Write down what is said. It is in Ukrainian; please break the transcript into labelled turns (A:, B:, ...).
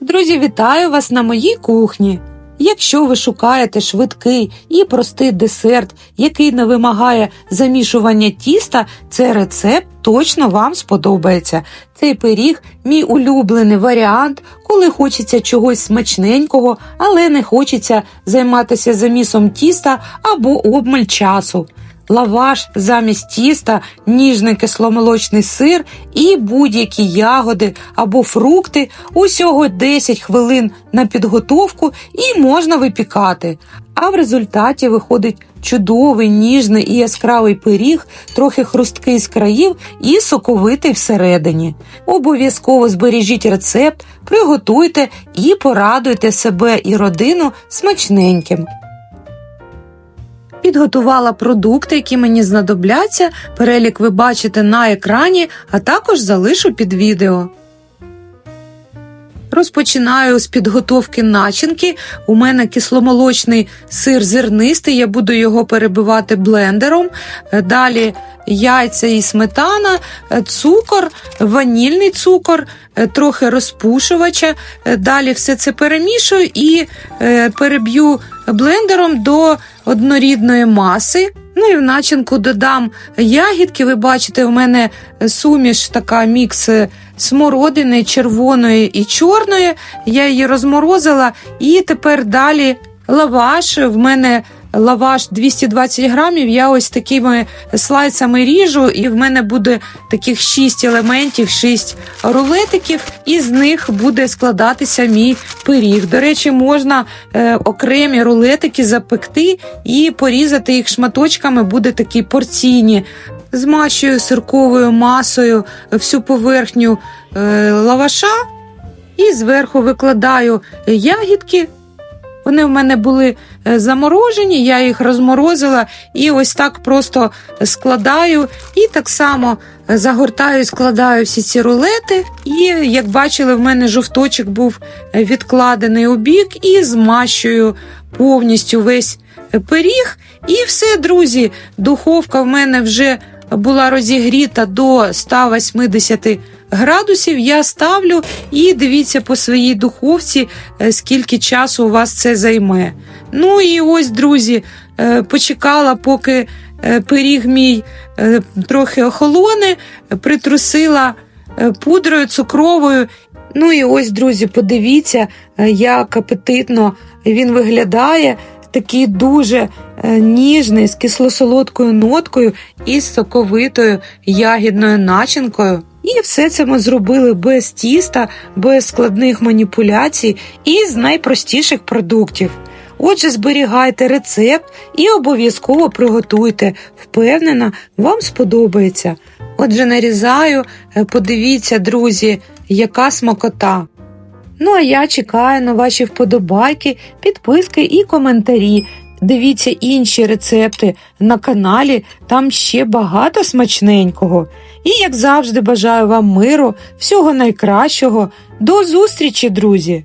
A: Друзі, вітаю вас на моїй кухні. Якщо ви шукаєте швидкий і простий десерт, який не вимагає замішування тіста, цей рецепт точно вам сподобається. Цей пиріг мій улюблений варіант, коли хочеться чогось смачненького, але не хочеться займатися замісом тіста або обмаль часу. Лаваш замість тіста, ніжний кисломолочний сир і будь-які ягоди або фрукти, усього 10 хвилин на підготовку і можна випікати. А в результаті виходить чудовий, ніжний і яскравий пиріг, трохи хрусткий з країв і соковитий всередині. Обов'язково збережіть рецепт, приготуйте і порадуйте себе і родину смачненьким. Підготувала продукти, які мені знадобляться. Перелік ви бачите на екрані, а також залишу під відео. Розпочинаю з підготовки начинки. У мене кисломолочний сир зернистий, я буду його перебивати блендером. Е, Далі яйця і сметана, е, цукор, ванільний цукор, е, трохи розпушувача. Далі все це перемішую і переб'ю блендером до однорідної маси. Ну і в начинку додам ягідки. Ви бачите, у мене суміш така мікс смородини червоної і чорної. Я її розморозила, і тепер далі лаваш. В мене лаваш 220 грамів. Я ось такими слайсами ріжу, і в мене буде таких 6 елементів, 6 рулетиків, і з них буде складатися мій пиріг. До речі, можна е, окремі рулетики запекти і порізати їх шматочками, буде такі порційні. Змащую сирковою масою всю поверхню е, лаваша і зверху викладаю ягідки. Вони в мене були е, заморожені, я їх розморозила і ось так просто складаю. І так само загортаю, складаю всі ці рулети. І, як бачили, в мене жовточок був відкладений у бік і змащую повністю весь пиріг. І все, друзі, духовка в мене вже була розігріта до 180 градусів. Я ставлю і дивіться по своїй духовці, е, скільки часу у вас це займе. Ну і ось, друзі, е, почекала, поки е, пиріг мій трохи охолоне, притрусила пудрою цукровою. Ну і ось, друзі, подивіться, як апетитно він виглядає. Такий дуже ніжний з кисло-солодкою ноткою і соковитою ягідною начинкою. І все це ми зробили без тіста, без складних маніпуляцій і з найпростіших продуктів. Отже, зберігайте рецепт і обов'язково приготуйте. Впевнена, вам сподобається. Отже, нарізаю, е, подивіться, друзі, яка смакота. Ну а я чекаю на ваші вподобайки, підписки і коментарі. Дивіться інші рецепти на каналі, там ще багато смачненького. І, як завжди, бажаю вам миру, всього найкращого. До зустрічі, друзі!